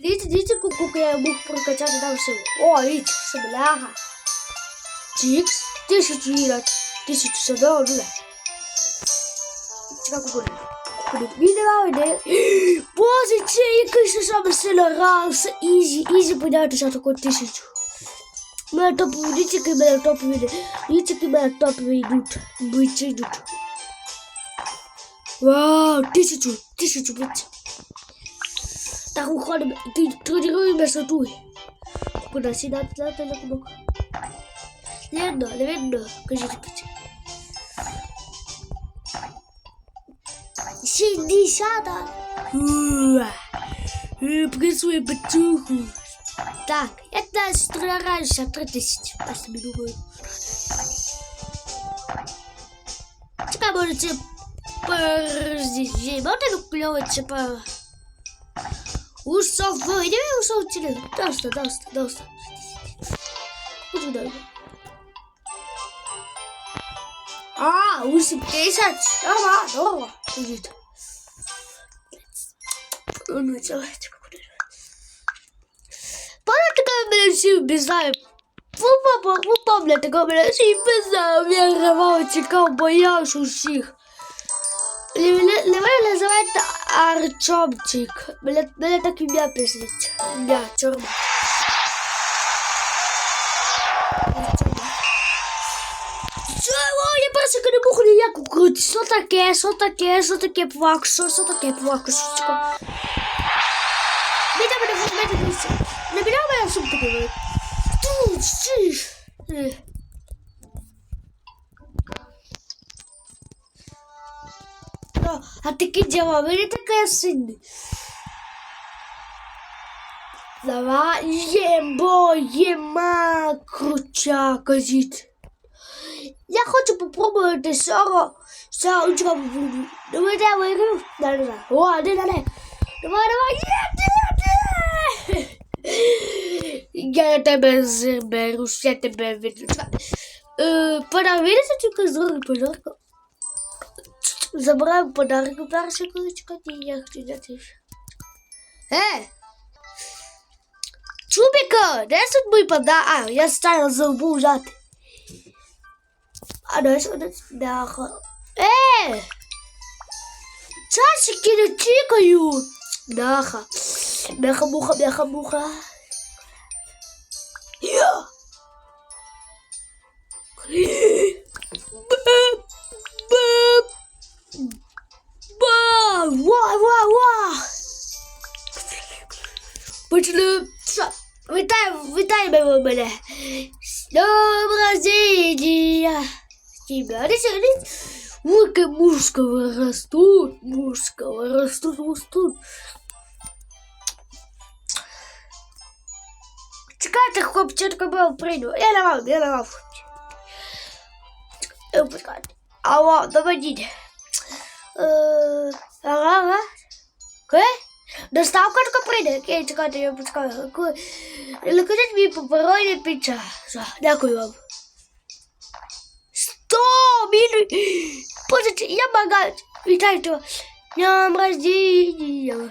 Дивіться, дивіться, куку я мог прокачати там силу. О, дивіться, бляха. Чікс, тисячу гірок, тисячу садового дуля. Чекай, куку. Куди відео йде. Боже, це який ще саме сильно раз. Ізі, ізі подятися таку тисячу. У мене топові, дивіться, які в мене топові йде. Дивіться, які в мене топові йдуть. Бийці йдуть. Вау, тисячу, тисячу, бийці. Так уходимо, ти тренуємося тут. Куди сідати на телефонок? Не видно, не видно, кажіть піці. Сімдесята. Присує батюху. Так, я теж тренуюся три тисячі. Я собі думаю. Чекай, може це перезі. Можна виключити по... Ушов, иди ушов телефон. Доста, доста, доста. Куда дальше? А, усім тисяч. Норма, норма. Будет. Ну, давайте куди. Пам'ятаєте, коли мене всі вбіжали? Ви папа, ви пам'ятаєте, коли мене всі вбіжали? Я гравав, чекав, боявся усіх. Мене називають Арчомчик. Мене, мене так ім'я пишуть. Ім'я, чорне. Чого? Я просто не можу ніяку крути. Що таке? Що таке? Що таке плак? Що, що таке плак? Що таке? Мене мене мене мене Не біля мене сумку дивить. Тут, стиш. А такі діла, ви не така сильна. Давай, єбо, єма, круча, кажіть. Я хочу попробувати соро, сорочка буду. Давай, давай, давай, давай, давай, о, давай, давай, давай, давай, є, Я тебе заберу, я тебе відлучаю. Е, Подивіться тільки зробити подарку. Забрав подарок перший куличка і я хочу дати. Е! Чубіка, де тут мій подарок? А, я стала забув взяти. А де ж вони даха? Е! Часики не тікають. Даха. Бляха-муха, бляха-муха. Я! З днем рождения! Тебя не сидит. Руки мужского растут, мужского растут, растут. Чекайте, хлопчатка, бо прийду. Я не вам, я не вам. Почекайте. Алло, доведіть. Е, Ага, ага. Ке? Доставка така прийде. Окей, чекайте, я почекаю. Накажіть мені папероні піца. Все, Дякую вам. Сто мілі. Боже, я багат. Вітайте. Днем рождения.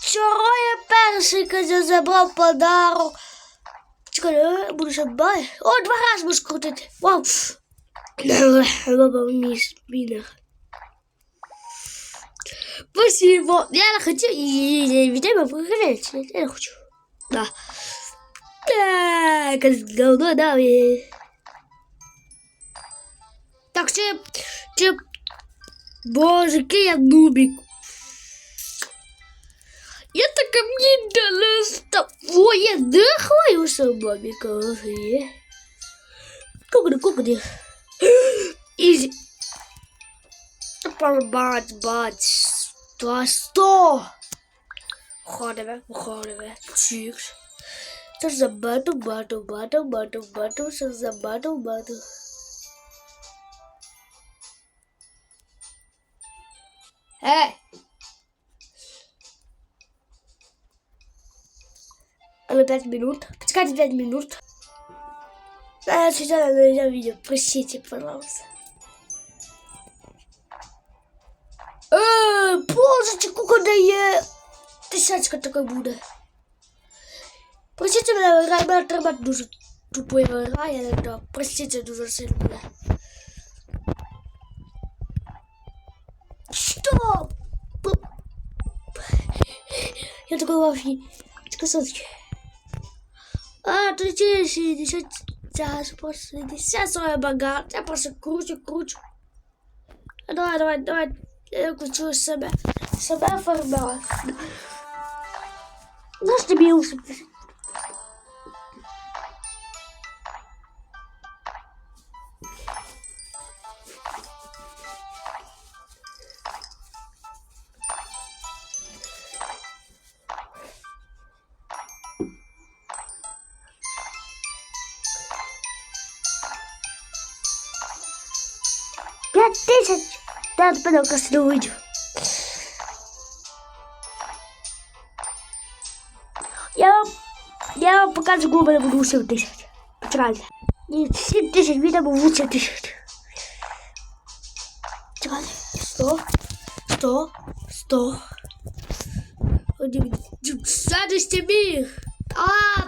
Чого я перший казав забрав подарок? Чекай, я буду ще бай. О, два рази можу крутити. Вау. Баба вниз, минах. Спасибо. Я хочу. Видимо, выиграть. Я не хочу. Да. Так, давно дави. Так, че, че, боже, який я нубик. Я така мені дала О, я дихаю собі, коли. Кукди, кукди. Easy. Бац, бац. Два сто. Виходимо, виходимо. Чікс. Що за бату, бату, бату, бату, бату, що за бату, бату. Эй! Але 5 минут. Почекайте 5 минут. А, сейчас я видео. Простите, пожалуйста. Божечку, куди є? Тисячка така буде. Простите мене, гра, мене треба дуже тупої гра, я знаю. Простите дуже сильно мене. Что? Я такой в афиге. Сказать. А, тут здесь 60 час, просто 60 своя богат. Я просто кручу, кручу. Давай, давай, давай. Я кручу себе. Себе оформляю. Наш тобі усе. Пять тысяч. Да, потом как я вам покажу, губы я буду 7 тысяч. Правильно. Нет, 7 тысяч, видно, буду 8 тысяч. Чекай, 100, 100, 100. Один, Садись мир. А,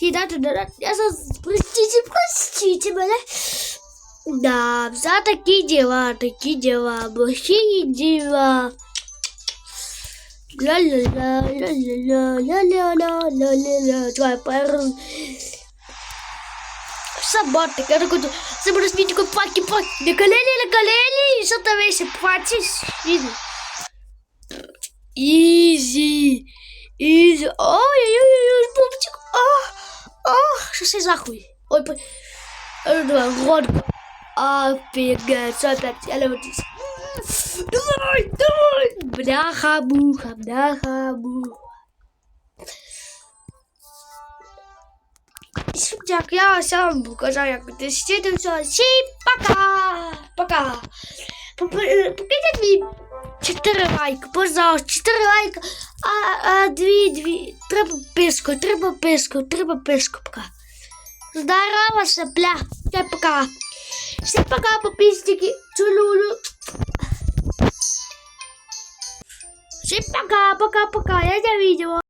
еда туда. Я за... Простите, простите меня. Да, за такие дела, такие дела, плохие дела. Ля-ля-ля, ля-ля-ля, ля-ля-ля, ля-ля-ля. Давай, пару. Собака, я такой, собака, с такой паки-паки. На колени, на колени, что там весь платишь? Изи, изи. Ой-ой-ой, пупчик. Ах, ах, что за захуй? Ой, по... Громко. Офигеть, опять? Я люблю. Давай, давай. Бляха-буха, бляха-буха. Дякую, я сам покажу, як тестити все. Всім пока! Пока! Поп- мені 4 лайки, пожалуйста, 4 лайки, а, а 2, 2, треба писку, треба писку, треба писку, пока. Здорово, сопля, пока. Всем пока, подписчики, чулулю. Всем пока, пока, пока, я за видео.